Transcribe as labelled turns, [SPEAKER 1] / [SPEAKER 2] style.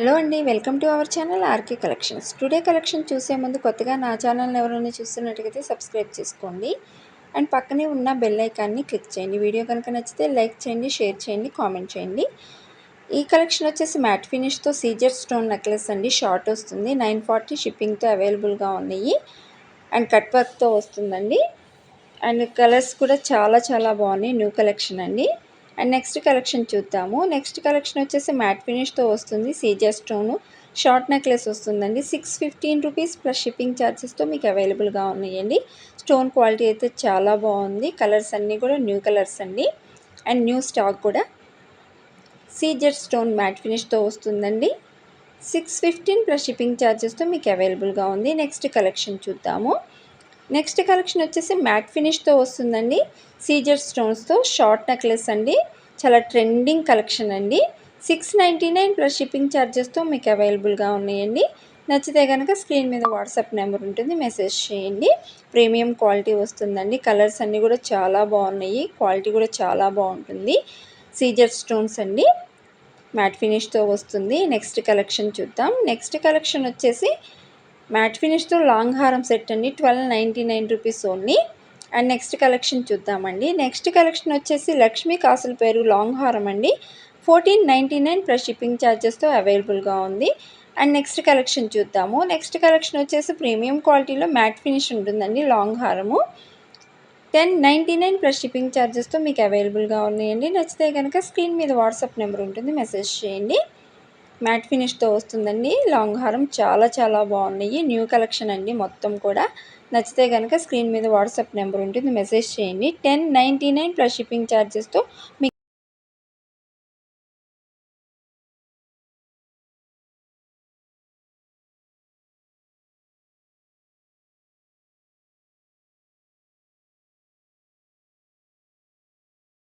[SPEAKER 1] Hello అండి welcome to our channel RK collections. Today collection చూసే ముందు కొత్తగా నా ఛానల్ని ఎవరైనా చూస్తున్నట్టుగైతే సబ్స్క్రైబ్ చేసుకోండి. అండ్ పక్కనే ఉన్న బెల్ ఐకాన్ని క్లిక్ చేయండి. వీడియో కనుక నచ్చితే లైక్ చేయండి షేర్ చేయండి కామెంట్ చేయండి. ఈ కలెక్షన్ వచ్చేసి మ్యాట్ ఫినిష్తో సీజర్ స్టోన్ నెక్లెస్ అండి. షార్ట్ వస్తుంది. నైన్ ఫార్టీ షిప్పింగ్తో అవైలబుల్గా ఉన్నాయి అండ్ కట్ వర్క్తో వస్తుందండి. అండ్ కలర్స్ కూడా చాలా చాలా బాగున్నాయి. న్యూ కలెక్షన్ అండి. అండ్ నెక్స్ట్ కలెక్షన్ చూద్దాము. నెక్స్ట్ కలెక్షన్ వచ్చేసి మ్యాట్ ఫినిష్తో వస్తుంది. Caesar stone. షార్ట్ నెక్లెస్ వస్తుందండి. Six fifteen rupees plus shipping ఛార్జెస్తో మీకు అవైలబుల్గా ఉన్నాయండి. స్టోన్ క్వాలిటీ అయితే చాలా బాగుంది. కలర్స్ అన్నీ కూడా న్యూ కలర్స్ అండి. అండ్ న్యూ స్టాక్ కూడా. సీజర్ స్టోన్ మ్యాట్ ఫినిష్తో వస్తుందండి. సిక్స్ ఫిఫ్టీన్ ప్లస్ షిప్పింగ్ ఛార్జెస్తో మీకు అవైలబుల్గా ఉంది. నెక్స్ట్ కలెక్షన్ చూద్దాము. నెక్స్ట్ కలెక్షన్ వచ్చేసి మ్యాట్ ఫినిష్తో వస్తుందండి. సీజర్ స్టోన్స్తో షార్ట్ నెక్లెస్ అండి. చాలా ట్రెండింగ్ కలెక్షన్ అండి. Six ninety nine plus shipping ఛార్జెస్తో మీకు అవైలబుల్గా ఉన్నాయండి. నచ్చితే కనుక స్క్రీన్ మీద వాట్సాప్ నెంబర్ ఉంటుంది మెసేజ్ చేయండి. ప్రీమియం క్వాలిటీ వస్తుందండి. కలర్స్ అన్నీ కూడా చాలా బాగున్నాయి. క్వాలిటీ కూడా చాలా బాగుంటుంది. సీజర్ స్టోన్స్ అండి. మ్యాట్ ఫినిష్తో వస్తుంది. నెక్స్ట్ కలెక్షన్ చూద్దాం. నెక్స్ట్ కలెక్షన్ వచ్చేసి మ్యాట్ ఫినిష్తో లాంగ్ హారం సెట్ అండి. Twelve ninety nine rupees only. And next collection చూద్దామండి. నెక్స్ట్ కలెక్షన్ వచ్చేసి లక్ష్మీ కాసుల పేరు లాంగ్ హారం అండి. Fourteen ninety nine plus shipping ఛార్జెస్తో అవైలబుల్గా ఉంది. అండ్ నెక్స్ట్ కలెక్షన్ చూద్దాము. నెక్స్ట్ కలెక్షన్ వచ్చేసి ప్రీమియం క్వాలిటీలో మ్యాట్ ఫినిష్ ఉంటుందండి లాంగ్ హారము. Ten ninety nine plus shipping ఛార్జెస్తో మీకు అవైలబుల్గా ఉన్నాయండి. నచ్చితే కనుక స్క్రీన్ మీద వాట్సాప్ నెంబర్ ఉంటుంది. మెసేజ్ చేయండి. మ్యాట్ ఫినిష్తో వస్తుందండి. లాంగ్ హారం చాలా చాలా బాగున్నాయి. న్యూ కలెక్షన్ అండి మొత్తం కూడా. నచ్చితే కనుక స్క్రీన్ మీద వాట్సాప్ నెంబర్ ఉంటుంది. మెసేజ్ చేయండి. Ten ninety nine plus shipping ఛార్జెస్తో